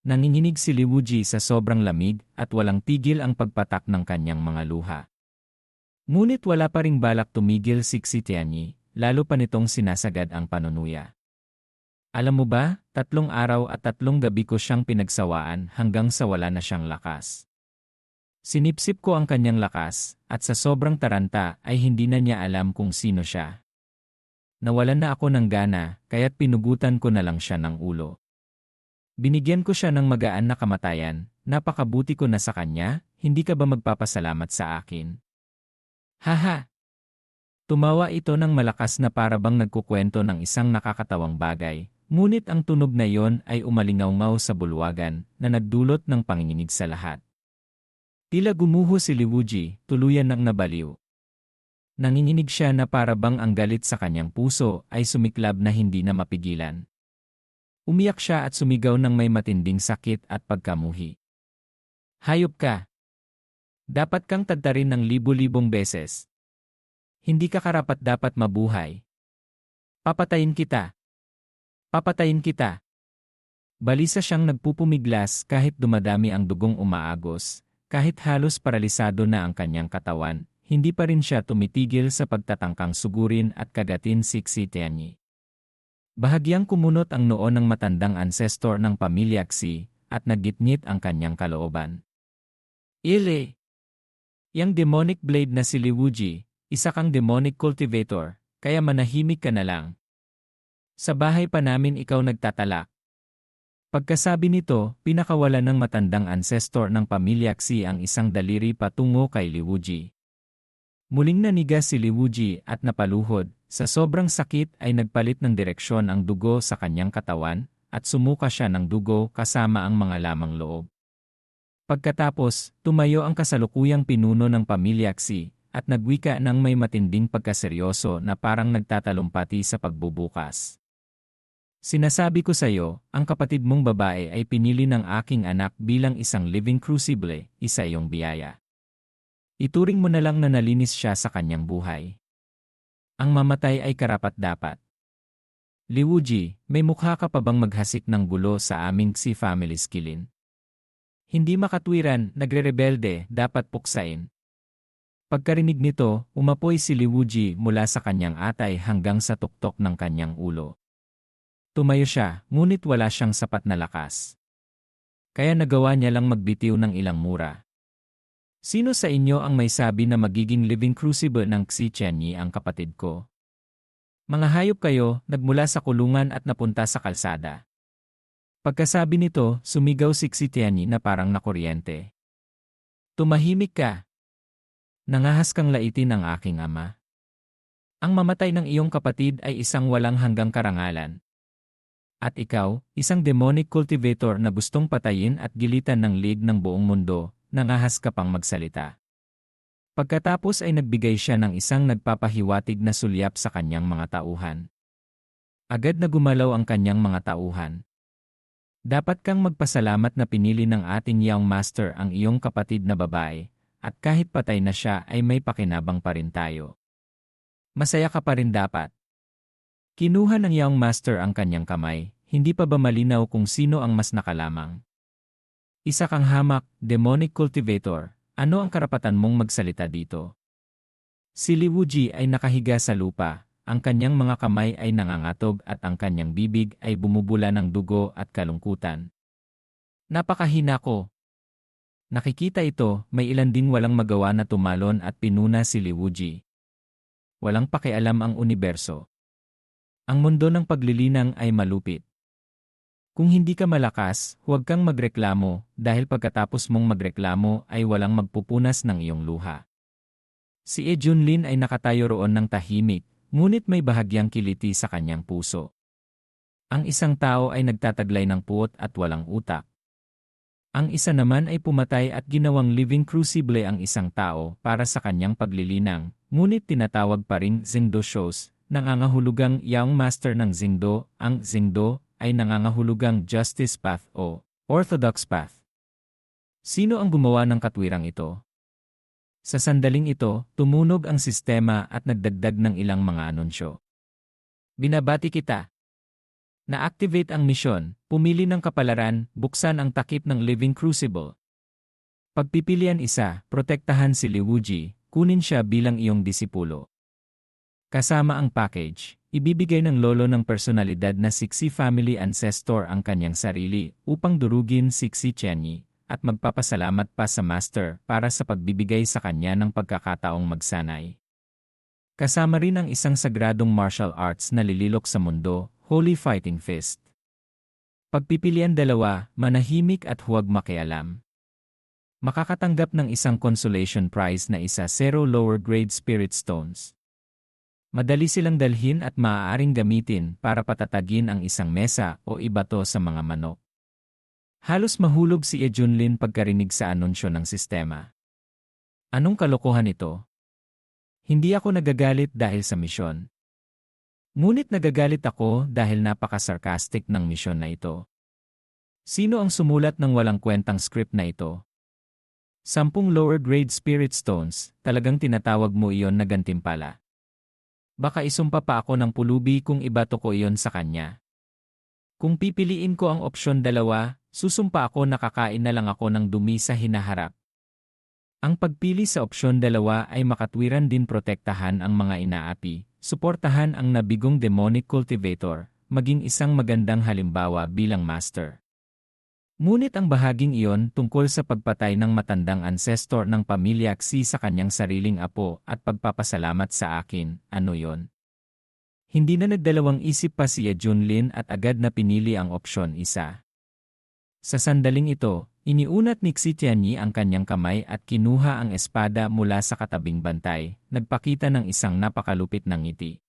Nanginginig si Liwuji sa sobrang lamig at walang tigil ang pagpatak ng kanyang mga luha. Ngunit wala pa ring balak tumigil si Xitianyi, lalo pa nitong sinasagad ang panunuya. Alam mo ba, tatlong araw at tatlong gabi ko siyang pinagsawaan hanggang sa wala na siyang lakas. Sinipsip ko ang kanyang lakas, at sa sobrang taranta ay hindi na niya alam kung sino siya. Nawalan na ako ng gana, kaya't pinugutan ko na lang siya ng ulo. Binigyan ko siya ng magaan na kamatayan, napakabuti ko na sa kanya, hindi ka ba magpapasalamat sa akin? Haha! Tumawa ito ng malakas na parabang nagkukwento ng isang nakakatawang bagay, ngunit ang tunog na iyon ay umalingaw sa bulwagan na nagdulot ng panginginig sa lahat. Tila gumuho si Liwuji, tuluyan ng nabaliw. Nanginginig siya na parabang ang galit sa kanyang puso ay sumiklab na hindi na mapigilan. Umiyak siya at sumigaw ng may matinding sakit at pagkamuhi. Hayop ka! Dapat kang tadtarin ng libu-libong beses. Hindi ka karapat dapat mabuhay. Papatayin kita. Papatayin kita. Balisa siyang nagpupumiglas kahit dumadami ang dugong umaagos, kahit halos paralisado na ang kanyang katawan, hindi pa rin siya tumitigil sa pagtatangkang sugurin at kagatin si Xitianyi. Bahagyang kumunot ang noo ng matandang ancestor ng pamilya Xi at nagitngit ang kanyang kalooban. Ile! Yang demonic blade na si Liwuji, isa kang demonic cultivator, kaya manahimik ka na lang. Sa bahay pa namin ikaw nagtatalak. Pagkasabi nito, pinakawala ng matandang ancestor ng pamilya Xi ang isang daliri patungo kay Liwuji. Muling naniga si Liwuji at napaluhod, sa sobrang sakit ay nagpalit ng direksyon ang dugo sa kanyang katawan, at sumuka siya ng dugo kasama ang mga lamang loob. Pagkatapos, tumayo ang kasalukuyang pinuno ng pamilya Xi, at nagwika ng may matinding pagkaseryoso na parang nagtatalumpati sa pagbubukas. Sinasabi ko sa iyo, ang kapatid mong babae ay pinili ng aking anak bilang isang living crucible, isa iyong biyaya. Ituring mo na lang na nalinis siya sa kanyang buhay. Ang mamatay ay karapat-dapat. Liwuji, may mukha ka pa bang maghasik ng gulo sa aming si family skillin? Hindi makatwiran, nagre-rebelde, dapat puksain. Pagkarinig nito, umapoy si Liwuji mula sa kanyang atay hanggang sa tuktok ng kanyang ulo. Tumayo siya, ngunit wala siyang sapat na lakas. Kaya nagawa niya lang magbitiw ng ilang mura. Sino sa inyo ang may sabi na magiging living crucible ng Xi Chenyi ang kapatid ko? Mga hayop kayo, nagmula sa kulungan at napunta sa kalsada. Pagkasabi nito, sumigaw si Xi Tianyi na parang nakuryente. Tumahimik ka. Nangahas kang laitin ng aking ama. Ang mamatay ng iyong kapatid ay isang walang hanggang karangalan. At ikaw, isang demonic cultivator na gustong patayin at gilitan ng lig ng buong mundo, nangahas ka pang magsalita. Pagkatapos ay nagbigay siya ng isang nagpapahiwatig na sulyap sa kanyang mga tauhan. Agad na gumalaw ang kanyang mga tauhan. Dapat kang magpasalamat na pinili ng ating young master ang iyong kapatid na babae, at kahit patay na siya ay may pakinabang pa rin tayo. Masaya ka pa rin dapat. Kinuha ng young master ang kanyang kamay, hindi pa ba malinaw kung sino ang mas nakalamang? Isa kang hamak, demonic cultivator, ano ang karapatan mong magsalita dito? Si Liwuji ay nakahiga sa lupa, ang kanyang mga kamay ay nangangatog at ang kanyang bibig ay bumubula ng dugo at kalungkutan. Napakahina ko. Nakikita ito, may ilan din walang magawa na tumalon at pinuna si Liwuji. Walang pakialam ang universo. Ang mundo ng paglilinang ay malupit. Kung hindi ka malakas, huwag kang magreklamo dahil pagkatapos mong magreklamo ay walang magpupunas ng iyong luha. Si E. Junlin ay nakatayo roon ng tahimik, ngunit may bahagyang kiliti sa kanyang puso. Ang isang tao ay nagtataglay ng puot at walang utak. Ang isa naman ay pumatay at ginawang living crucible ang isang tao para sa kanyang paglilinang, ngunit tinatawag pa rin Zingdo shows, nangangahulugang young master ng Zingdo, ang Zingdo ay nangangahulugang justice path o orthodox path. Sino ang gumawa ng katwirang ito? Sa sandaling ito, tumunog ang sistema at nagdagdag ng ilang mga anunsyo. Binabati kita. Na-activate ang misyon, pumili ng kapalaran, buksan ang takip ng Living Crucible. Pagpipilian isa, protektahan si Liwuji, kunin siya bilang iyong disipulo. Kasama ang package, ibibigay ng lolo ng personalidad na Sixi Family Ancestor ang kanyang sarili upang durugin Sixi Chenyi at magpapasalamat pa sa Master para sa pagbibigay sa kanya ng pagkakataong magsanay. Kasama rin ang isang sagradong martial arts na lililok sa mundo, Holy Fighting Fist. Pagpipilian dalawa, manahimik at huwag makialam. Makakatanggap ng isang consolation prize na isa zero lower grade spirit stones. Madali silang dalhin at maaaring gamitin para patatagin ang isang mesa o ibato sa mga manok. Halos mahulog si Ejunlin pagkarinig sa anunsyo ng sistema. Anong kalokohan ito? Hindi ako nagagalit dahil sa misyon. Ngunit nagagalit ako dahil napaka-sarcastic ng misyon na ito. Sino ang sumulat ng walang kwentang script na ito? Sampung lower grade spirit stones, talagang tinatawag mo iyon na gantimpala. Baka isumpa pa ako ng pulubi kung ibato ko iyon sa kanya. Kung pipiliin ko ang opsyon dalawa, susumpa ako nakakain na lang ako ng dumi sa hinaharap. Ang pagpili sa opsyon dalawa ay makatwiran din protektahan ang mga inaapi, suportahan ang nabigong demonic cultivator, maging isang magandang halimbawa bilang master. Ngunit ang bahaging iyon tungkol sa pagpatay ng matandang ancestor ng pamilya Xi sa kanyang sariling apo at pagpapasalamat sa akin, ano yon? Hindi na nagdalawang isip pa si Junlin at agad na pinili ang opsyon isa. Sa sandaling ito, iniunat ni Xi Tianyi ang kanyang kamay at kinuha ang espada mula sa katabing bantay, nagpakita ng isang napakalupit ng ngiti.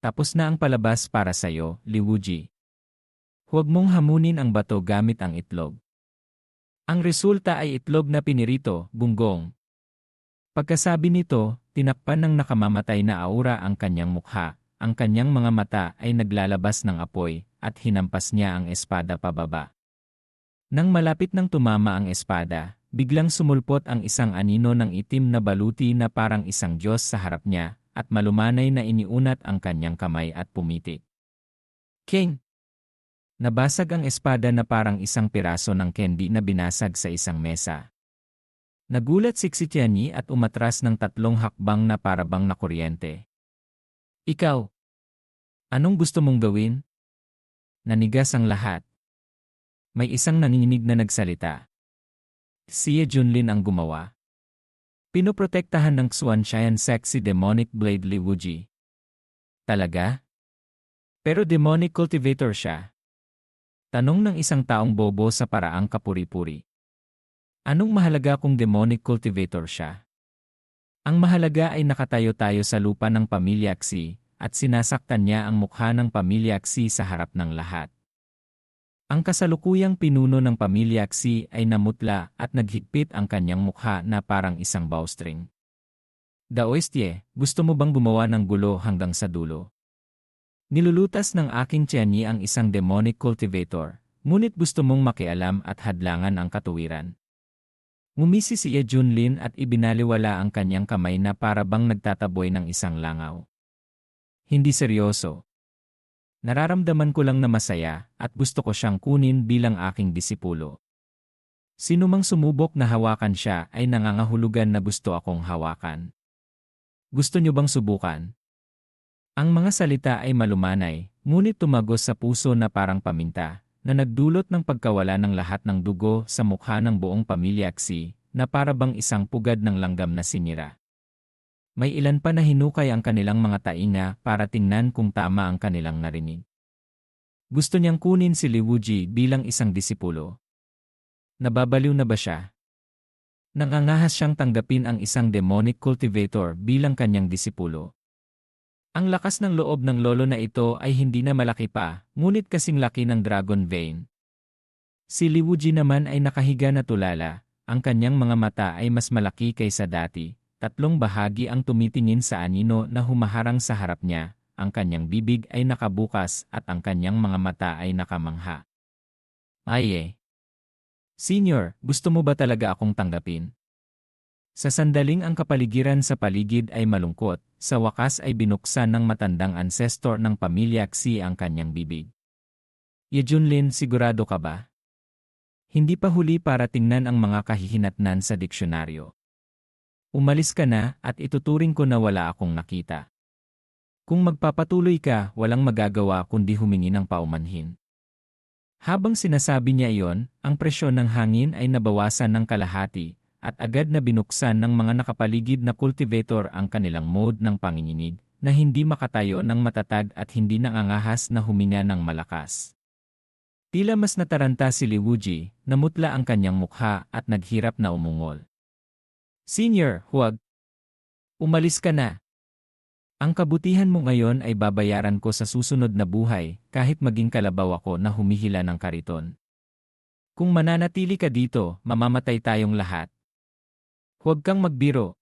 Tapos na ang palabas para sa'yo, Liwuji. Huwag mong hamunin ang bato gamit ang itlog. Ang resulta ay itlog na pinirito, bunggong. Pagkasabi nito, tinakpan ng nakamamatay na aura ang kanyang mukha, ang kanyang mga mata ay naglalabas ng apoy, at hinampas niya ang espada pababa. Nang malapit nang tumama ang espada, biglang sumulpot ang isang anino ng itim na baluti na parang isang Diyos sa harap niya, at malumanay na iniunat ang kanyang kamay at pumitik. King! Nabasag ang espada na parang isang piraso ng candy na binasag sa isang mesa. Nagulat si Xitiani at umatras ng tatlong hakbang na parabang na kuryente. Ikaw! Anong gusto mong gawin? Nanigas ang lahat. May isang nanginginig na nagsalita. Si Junlin ang gumawa. Pinoprotektahan ng Xuanshayan sexy demonic blade Liwuji. Talaga? Pero demonic cultivator siya. Tanong ng isang taong bobo sa paraang kapuri-puri. Anong mahalaga kung demonic cultivator siya? Ang mahalaga ay nakatayo tayo sa lupa ng pamilya Xi at sinasaktan niya ang mukha ng pamilya Xi sa harap ng lahat. Ang kasalukuyang pinuno ng pamilya Xi ay namutla at naghigpit ang kanyang mukha na parang isang bowstring. Daoistie, gusto mo bang gumawa ng gulo hanggang sa dulo? Nilulutas ng aking tiyanyi ang isang demonic cultivator, ngunit gusto mong makialam at hadlangan ang katuwiran. Ngumisi si Junlin at ibinaliwala ang kanyang kamay na para bang nagtataboy ng isang langaw. Hindi seryoso. Nararamdaman ko lang na masaya at gusto ko siyang kunin bilang aking disipulo. Sino mang sumubok na hawakan siya ay nangangahulugan na gusto akong hawakan. Gusto niyo bang subukan? Ang mga salita ay malumanay, ngunit tumagos sa puso na parang paminta, na nagdulot ng pagkawala ng lahat ng dugo sa mukha ng buong pamilya Xi, na para bang isang pugad ng langgam na sinira. May ilan pa na hinukay ang kanilang mga tainga para tingnan kung tama ang kanilang narinig. Gusto niyang kunin si Liwuji bilang isang disipulo. Nababaliw na ba siya? Nangangahas siyang tanggapin ang isang demonic cultivator bilang kanyang disipulo. Ang lakas ng loob ng lolo na ito ay hindi na malaki pa, ngunit kasing laki ng dragon vein. Si Liwuji naman ay nakahiga na tulala, ang kanyang mga mata ay mas malaki kaysa dati, tatlong bahagi ang tumitingin sa anino na humaharang sa harap niya, ang kanyang bibig ay nakabukas at ang kanyang mga mata ay nakamangha. Ay eh. Senior, gusto mo ba talaga akong tanggapin? Sa sandaling ang kapaligiran sa paligid ay malungkot, sa wakas ay binuksan ng matandang ancestor ng pamilya Xi ang kanyang bibig. Yejunlin, sigurado ka ba? Hindi pa huli para tingnan ang mga kahihinatnan sa diksyonaryo. Umalis ka na at ituturing ko na wala akong nakita. Kung magpapatuloy ka, walang magagawa kundi humingi ng paumanhin. Habang sinasabi niya iyon, ang presyon ng hangin ay nabawasan ng kalahati at agad na binuksan ng mga nakapaligid na cultivator ang kanilang mode ng panginginig na hindi makatayo ng matatag at hindi nangangahas na huminga ng malakas. Tila mas nataranta si Liwuji, namutla ang kanyang mukha at naghirap na umungol. Senior, huwag. Umalis ka na. Ang kabutihan mo ngayon ay babayaran ko sa susunod na buhay kahit maging kalabaw ako na humihila ng kariton. Kung mananatili ka dito, mamamatay tayong lahat. Huwag kang magbiro.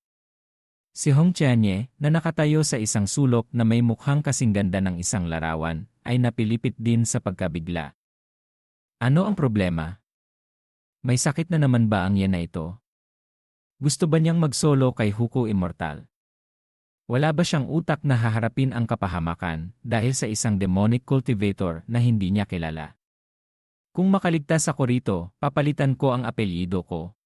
Si Hong Chianye, na nakatayo sa isang sulok na may mukhang kasing ganda ng isang larawan, ay napilipit din sa pagkabigla. Ano ang problema? May sakit na naman ba ang yan na ito? Gusto ba niyang magsolo kay Huko Immortal? Wala ba siyang utak na haharapin ang kapahamakan dahil sa isang demonic cultivator na hindi niya kilala? Kung makaligtas ako rito, papalitan ko ang apelyido ko.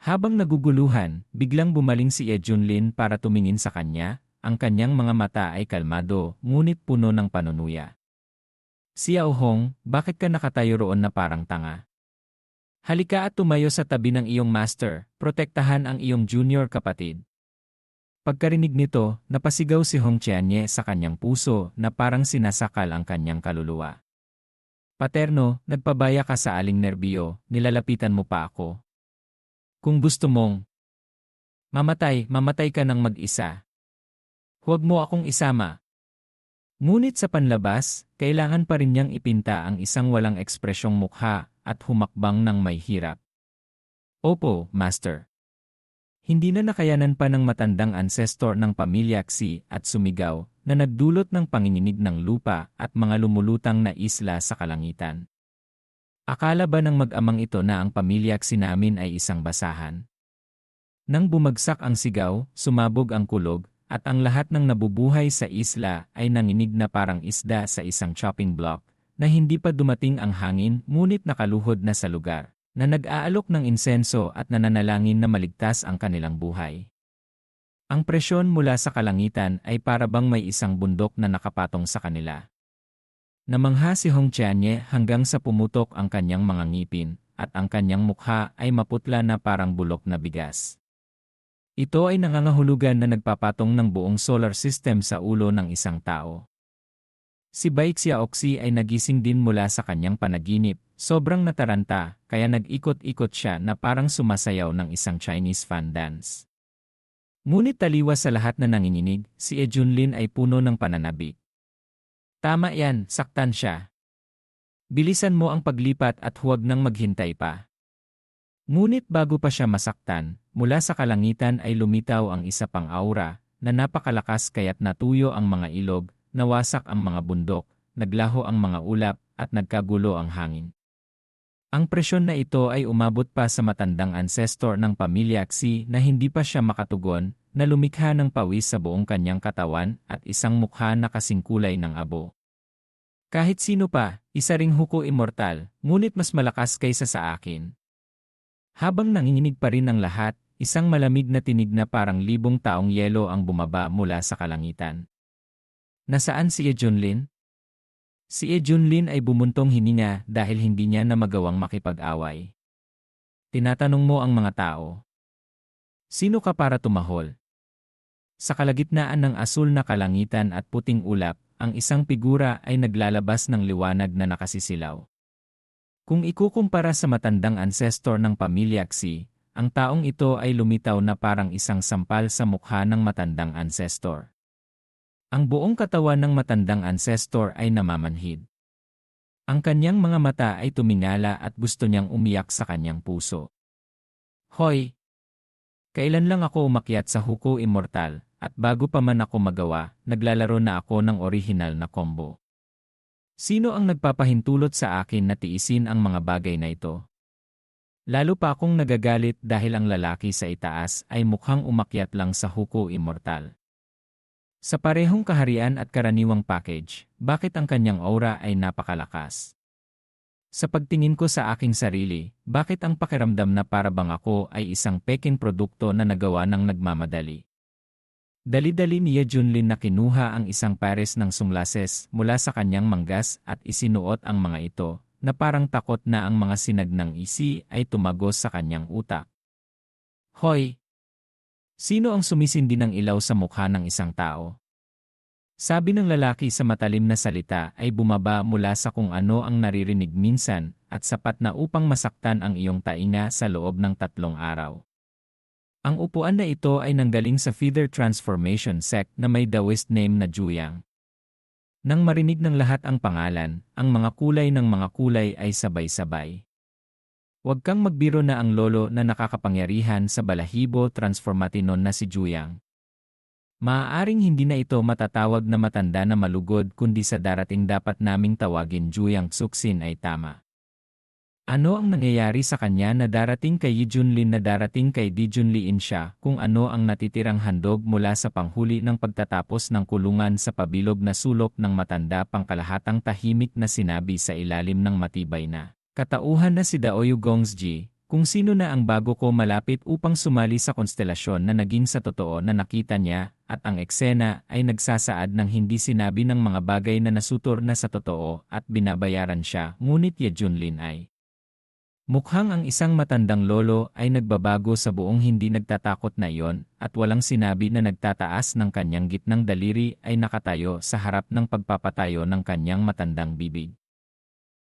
Habang naguguluhan, biglang bumaling si Ejunlin para tumingin sa kanya, ang kanyang mga mata ay kalmado, ngunit puno ng panunuya. Si Hong, bakit ka nakatayo roon na parang tanga? Halika at tumayo sa tabi ng iyong master, protektahan ang iyong junior kapatid. Pagkarinig nito, napasigaw si Hong Chianye sa kanyang puso na parang sinasakal ang kanyang kaluluwa. Paterno, nagpabaya ka sa aling nerbiyo, nilalapitan mo pa ako. Kung gusto mong mamatay, mamatay ka ng mag-isa. Huwag mo akong isama. Ngunit sa panlabas, kailangan pa rin niyang ipinta ang isang walang ekspresyong mukha at humakbang ng may hirap. Opo, Master. Hindi na nakayanan pa ng matandang ancestor ng pamilya Xi at sumigaw na nagdulot ng panginginig ng lupa at mga lumulutang na isla sa kalangitan. Akala ba ng mag-amang ito na ang pamilya Xi namin ay isang basahan? Nang bumagsak ang sigaw, sumabog ang kulog, at ang lahat ng nabubuhay sa isla ay nanginig na parang isda sa isang chopping block na hindi pa dumating ang hangin ngunit nakaluhod na sa lugar na nag-aalok ng insenso at nananalangin na maligtas ang kanilang buhay. Ang presyon mula sa kalangitan ay para bang may isang bundok na nakapatong sa kanila. Namangha si Hong Chianye hanggang sa pumutok ang kanyang mga ngipin at ang kanyang mukha ay maputla na parang bulok na bigas. Ito ay nangangahulugan na nagpapatong ng buong solar system sa ulo ng isang tao. Si Baixia Oxy ay nagising din mula sa kanyang panaginip, sobrang nataranta, kaya nag-ikot-ikot siya na parang sumasayaw ng isang Chinese fan dance. Ngunit taliwas sa lahat na nanginginig, si Ejunlin ay puno ng pananabik. Tama yan, saktan siya. Bilisan mo ang paglipat at huwag nang maghintay pa. Ngunit bago pa siya masaktan, mula sa kalangitan ay lumitaw ang isa pang aura, na napakalakas kaya't natuyo ang mga ilog, nawasak ang mga bundok, naglaho ang mga ulap, at nagkagulo ang hangin. Ang presyon na ito ay umabot pa sa matandang ancestor ng pamilya Xi na hindi pa siya makatugon, na lumikha ng pawis sa buong kanyang katawan at isang mukha na kasingkulay ng abo. Kahit sino pa, isa ring huko immortal, ngunit mas malakas kaysa sa akin. Habang nanginginig pa rin ang lahat, isang malamig na tinig na parang libong taong yelo ang bumaba mula sa kalangitan. Nasaan si Ejunlin? Si Ejunlin ay bumuntong hininga dahil hindi niya na magawang makipag-away. Tinatanong mo ang mga tao. Sino ka para tumahol? Sa kalagitnaan ng asul na kalangitan at puting ulap, ang isang figura ay naglalabas ng liwanag na nakasisilaw. Kung ikukumpara sa matandang ancestor ng pamilya Xi, ang taong ito ay lumitaw na parang isang sampal sa mukha ng matandang ancestor. Ang buong katawan ng matandang ancestor ay namamanhid. Ang kanyang mga mata ay tumingala at gusto niyang umiyak sa kanyang puso. Hoy! Kailan lang ako umakyat sa Huko Immortal, at bago pa man ako magawa, naglalaro na ako ng orihinal na combo. Sino ang nagpapahintulot sa akin na tiisin ang mga bagay na ito? Lalo pa akong nagagalit dahil ang lalaki sa itaas ay mukhang umakyat lang sa Huko Immortal. Sa parehong kaharian at karaniwang package, bakit ang kanyang aura ay napakalakas? Sa pagtingin ko sa aking sarili, bakit ang pakiramdam na para bang ako ay isang peking produkto na nagawa ng nagmamadali? Dali-dali niya Junlin na kinuha ang isang pares ng sunglases mula sa kanyang manggas at isinuot ang mga ito, na parang takot na ang mga sinag ng isi ay tumagos sa kanyang utak. Hoy! Sino ang sumisindi ng ilaw sa mukha ng isang tao? Sabi ng lalaki sa matalim na salita ay bumaba mula sa kung ano ang naririnig minsan at sapat na upang masaktan ang iyong tainga sa loob ng tatlong araw. Ang upuan na ito ay nanggaling sa Feather Transformation Sect na may Taoist name na Juyang. Nang marinig ng lahat ang pangalan, ang mga kulay ng mga kulay ay sabay-sabay. Huwag kang magbiro na ang lolo na nakakapangyarihan sa balahibo transformatinon na si Juyang. Maaaring hindi na ito matatawag na matanda na malugod kundi sa darating dapat naming tawagin Juyang Tsuksin ay tama. Ano ang nangyayari sa kanya na darating kay Yijunlin na darating kay Dijunliin siya kung ano ang natitirang handog mula sa panghuli ng pagtatapos ng kulungan sa pabilog na sulok ng matanda pangkalahatang tahimik na sinabi sa ilalim ng matibay na katauhan na si Daoyu Gongsji, kung sino na ang bago ko malapit upang sumali sa konstelasyon na naging sa totoo na nakita niya, at ang eksena ay nagsasaad ng hindi sinabi ng mga bagay na nasutor na sa totoo at binabayaran siya, ngunit Ye Junlin ay. Mukhang ang isang matandang lolo ay nagbabago sa buong hindi nagtatakot na iyon at walang sinabi na nagtataas ng kanyang gitnang daliri ay nakatayo sa harap ng pagpapatayo ng kanyang matandang bibig.